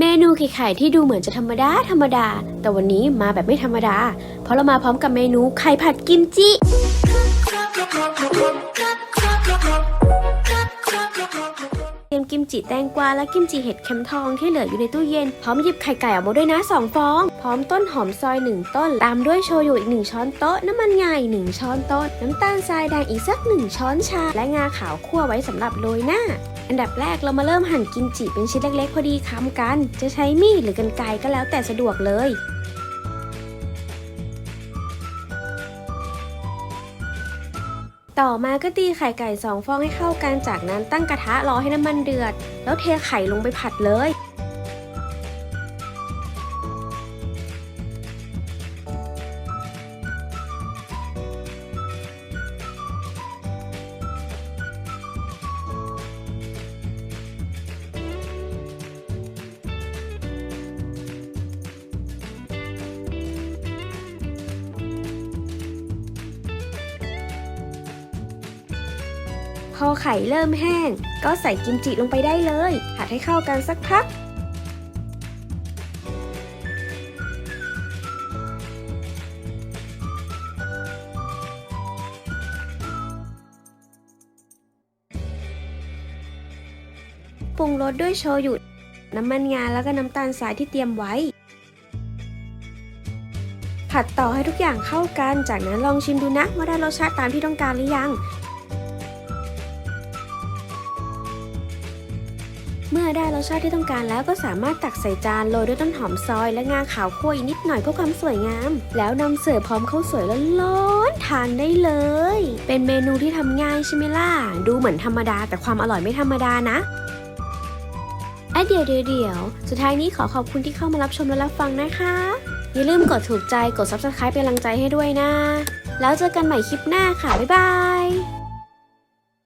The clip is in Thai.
เมนูไข่ๆที่ดูเหมือนจะธรรมดาธรรมดา แต่วันนี้มาแบบไม่ธรรมดา เพราะเรามาพร้อมกับเมนูไข่ผัดกิมจิเตรียมกิมจิแตงกวาและกิมจิเห็ดเข็มทองที่เหลืออยู่ในตู้เย็น พร้อมหยิบไข่ไก่ออกมาด้วยนะ2ฟอง พร้อมต้นหอมซอย 1 ต้น ตามด้วยโชยุอีก 1 ช้อนโต๊ะ น้ำมันงาอีก1ช้อนโต๊ะ น้ำตาลทรายแดงอีกสัก 1 ช้อนชา และงาขาวคั่วไว้สำหรับโรยหน้า อันดับแรกเรามาเริ่มหั่นกิมจิเป็นชิ้นเล็กๆ พอดีคำกัน จะใช้มีดหรือกรรไกรก็แล้วแต่สะดวกเลย ต่อมาก็ตีไข่ไก่สองฟองให้เข้ากัน จากนั้นตั้งกระทะรอให้น้ำมันเดือด แล้วเทไข่ลงไปผัดเลย พอไข่เริ่มแห้ง ก็ใส่กิมจิลงไปได้เลย ผัดให้เข้ากันสักพัก ปรุงรสด้วยโชยุ น้ำมันงาแล้วก็น้ำตาลทรายที่เตรียมไว้ ผัดต่อให้ทุกอย่างเข้ากัน จากนั้นลองชิมดูนะว่าได้รสชาติตามที่ต้องการหรือยัง เมื่อได้รสชาติที่ต้องการแล้วก็สามารถตักใส่จานโรยด้วยต้นหอมซอยและงาขาวคั่วอีกนิดหน่อยเพื่อความสวยงาม แล้วนำเสิร์ฟพร้อมข้าวสวยร้อนๆทานได้เลย เป็นเมนูที่ทำง่ายใช่ไหมล่ะ ดูเหมือนธรรมดาแต่ความอร่อยไม่ธรรมดานะอะเดียเดี๋ยวเดี๋ยวสุดท้ายนี้ขอขอบคุณที่เข้ามารับชมและรับฟังนะคะ อย่าลืมกดถูกใจกด subscribe เป็นกำลังใจให้ด้วยนะ แล้วเจอกันใหม่คลิปหน้าค่ะ บ๊ายบาย